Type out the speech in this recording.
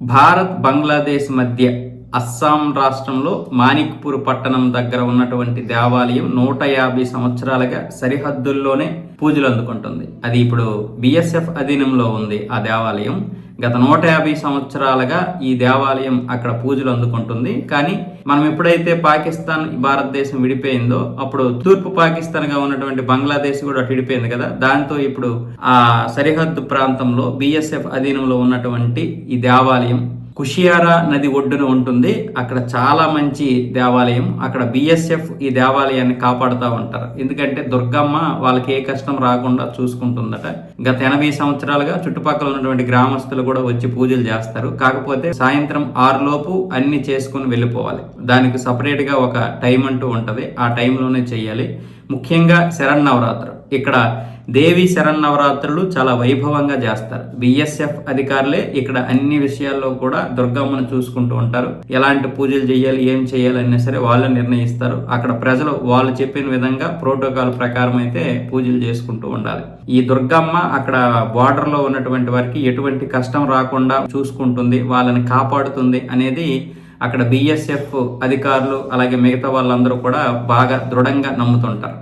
భారత్ బంగ్లాదేశ్ మధ్య అస్సాం రాష్ట్రంలో మాణిక్పూర్ పట్టణం దగ్గర ఉన్నటువంటి దేవాలయం నూట యాభై సంవత్సరాలుగా సరిహద్దుల్లోనే పూజలు అందుకుంటుంది. అది ఇప్పుడు బిఎస్ఎఫ్ అధీనంలో ఉంది ఆ దేవాలయం. గత నూట యాభై సంవత్సరాలుగా ఈ దేవాలయం అక్కడ పూజలు అందుకుంటుంది. కానీ మనం ఎప్పుడైతే పాకిస్తాన్ భారతదేశం విడిపోయిందో అప్పుడు తూర్పు పాకిస్తాన్గా ఉన్నటువంటి బంగ్లాదేశ్ కూడా అటు విడిపోయింది కదా. దాంతో ఇప్పుడు ఆ సరిహద్దు ప్రాంతంలో బిఎస్ఎఫ్ అధీనంలో ఉన్నటువంటి ఈ దేవాలయం కుషియారా నది ఒడ్డున ఉంటుంది. అక్కడ చాలా మంచి దేవాలయం. అక్కడ బిఎస్ఎఫ్ ఈ దేవాలయాన్ని కాపాడుతూ ఉంటారు. ఎందుకంటే దుర్గమ్మ వాళ్ళకి ఏ కష్టం రాకుండా చూసుకుంటుందట. గత ఎనభై సంవత్సరాలుగా చుట్టుపక్కల ఉన్నటువంటి గ్రామస్తులు కూడా వచ్చి పూజలు చేస్తారు. కాకపోతే సాయంత్రం ఆరులోపు అన్ని చేసుకుని వెళ్ళిపోవాలి. దానికి సపరేట్గా ఒక టైం అంటూ ఉంటుంది. ఆ టైంలోనే చేయాలి ముఖ్యంగా శరన్నవరాత్రు ఇక్కడ దేవి శరన్నవరాత్రులు చాలా వైభవంగా చేస్తారు. బిఎస్ఎఫ్ అధికారులే ఇక్కడ అన్ని విషయాల్లో కూడా దుర్గమ్మను చూసుకుంటూ ఉంటారు. ఎలాంటి పూజలు చేయాలి ఏం చేయాలన్నా సరే వాళ్ళే నిర్ణయిస్తారు. అక్కడ ప్రజలు వాళ్ళు చెప్పిన విధంగా ప్రోటోకాల్ ప్రకారం అయితే పూజలు చేసుకుంటూ ఉండాలి. ఈ దుర్గమ్మ అక్కడ బార్డర్లో ఉన్నటువంటి వారికి ఎటువంటి కష్టం రాకుండా చూసుకుంటుంది వాళ్ళని కాపాడుతుంది అనేది అక్కడ బిఎస్ఎఫ్ అధికారులు అలాగే మిగతా వాళ్ళందరూ కూడా బాగా దృఢంగా నమ్ముతుంటారు.